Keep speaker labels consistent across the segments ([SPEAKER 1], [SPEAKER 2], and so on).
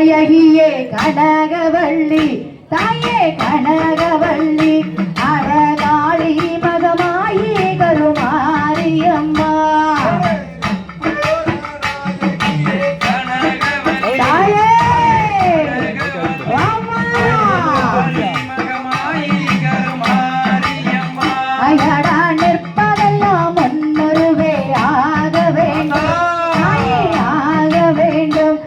[SPEAKER 1] நாயகியே கனகவள்ளி தாயே கனகவள்ளி அழகாளி மகமாயி கருமாரியம்மா. தாயே! அயடா நிற்பதெல்லாம் முன்னுருவே ஆக வேண்டும். ஆக வேண்டும்.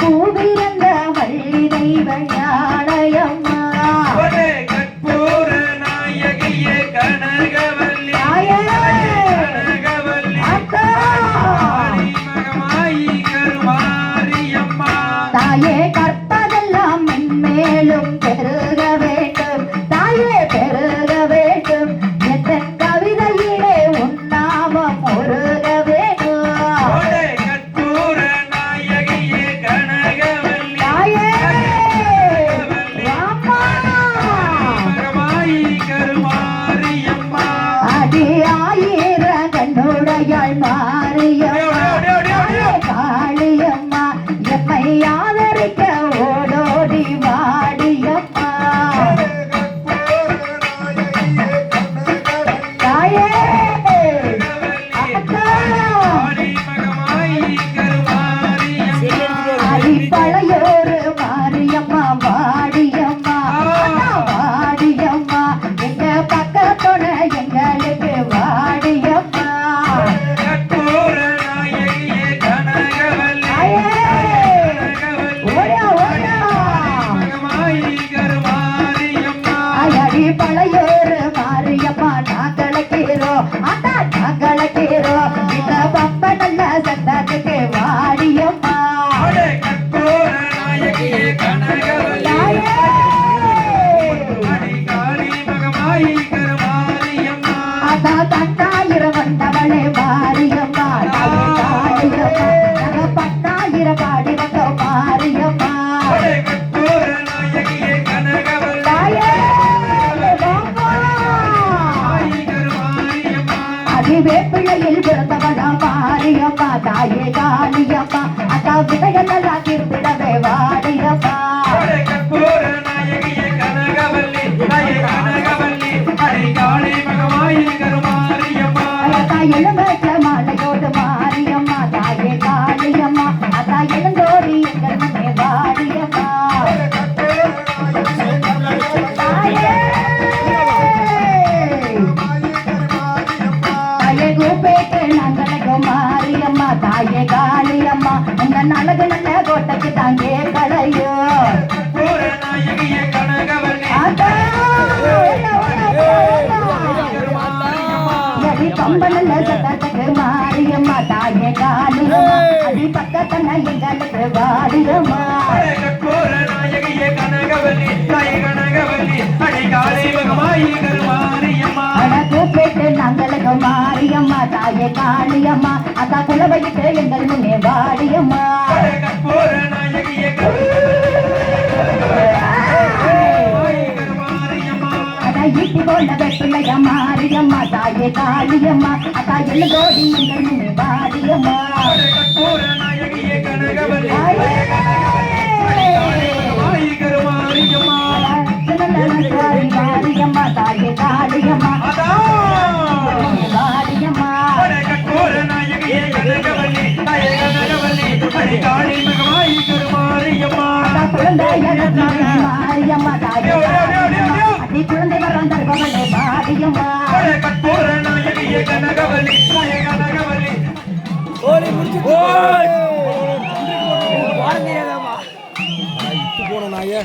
[SPEAKER 1] பூவிருந்த வள்ளி தெய்வ ஞானயம்மா தாயே அக்கா தாயே கற்பதெல்லாம் மென்மேலும் பெருக பழையோரு மாரியம்மா நாங்களக்கீரோம் அண்ணா நாங்களக்கீரோம் இந்த பம்ப நல்ல சந்தத்துக்கு வாடியம்மா. தாயே அதிவேப்பிள்ளையில் பிறந்தவளா மாரியம்மா தாயே காளியம்மா அக்கா விதையெல்லாம் திருப்பிடவே வாடியம்மா அடி கம்பனல்ல சத்தத்துக்கு மாரியம்மா தாயே காளியம்மா. அடி பக்கத்தன எங்களுக்கு வாடியம்மா அட கூப்பிட்டு நாங்களுக்கு மாரியம்மா தாயே காளியம்மா. அக்கா குலவையிட்டு அட போல வெப்பிள்ளைய மாரியம்மா தாயே காளியம்மா அக்கா எழுதோடி எங்கள் முன்னே வாடியம்மா மாரியம்மா தாயே காளியம்மா வாடியம்மா அக்கா குழந்தை எழுதாம மாரியம்மா தாயே குழந்தை வரம் தருபவளே வாடியம்மா
[SPEAKER 2] போன நாயே